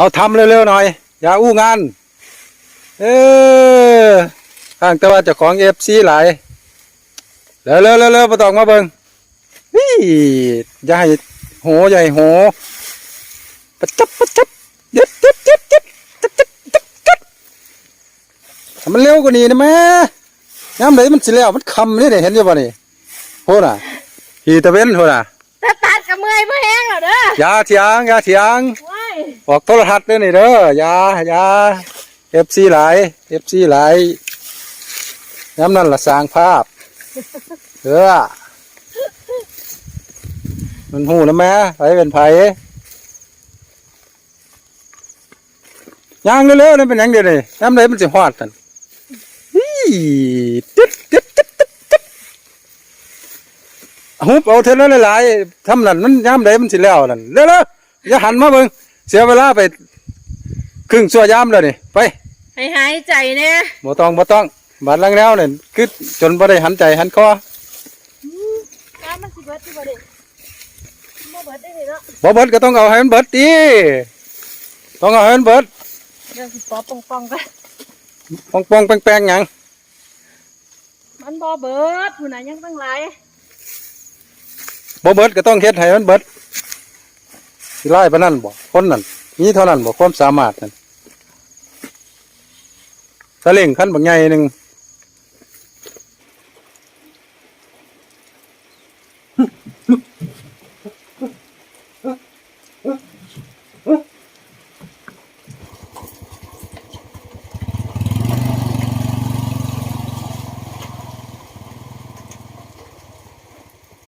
เอาทำเร็วๆหน่อย อย่าอู้งาน เออข้างแต่ว่าเจ้าของเอฟซีหลายเร็วๆเร็วๆเร็วๆบ่ต้องมาเบิ่งนี่อย่าให้โหอย่าให้โหปะจับปะจับยึดยึดยึดยึดจับจับจับจับให้มันเร็วกว่านี้นะแม่ยามไหนมันสิแล้วมันคำนี่เนี่ยเห็นอยู่ป่ะนี่โหน่ะขี่ตะเว้นโหน่ะแต่ตัดกับเมื่อยเมื่อแห้งแล้วเด้ออย่าเถียงอย่าเถียงว้าย ออกโทรทัศน์เด้อนี่เด้อยายาเอฟซีหลายเอฟซีหลายย้ำนั่นละสร้างภาพเออมันหูนะแม่ไผเป็นไผย่างเร็วๆนั่นเป็นยังเดียวนี้ย้ำเลยมันสิฮอดกันตึ๊ดตึ๊ดตึ๊ดตึ๊ดตึ๊ดหุบเอาเท่านั้นหลายๆทำนั่นมันย้ำเลยมันสิแล้วนั่นเร็วๆอย่าหันมาเบิ่ง เสียเวลาไปครึ่งชั่วยามแล้วนี่ไปให้หายใจเนี่ยบ่ต้องบ่ต้องบาดลังแล้วเนี่ยคือจนบ่ได้หันใจหันคอน้ำมันสิเบิดสิบ่เด้บ่เบิดได้นี่เนาะบ่เบิดก็ต้องเอาให้มันเบิดติต้องเอาให้มันเบิดเดี๋ยวสิปอปองปองๆกันปองปองๆแป้งๆหยังมันบ่เบิดผู้น่ะยังตั้งหลายบ่เบิดก็ต้องเฮ็ดให้มันเบิด สิไล่ปนั่นบอกคนนั่นมีเท่านั้นบอกความสามารถนั่นตะเล่งขั้นบางไงหนึ่ง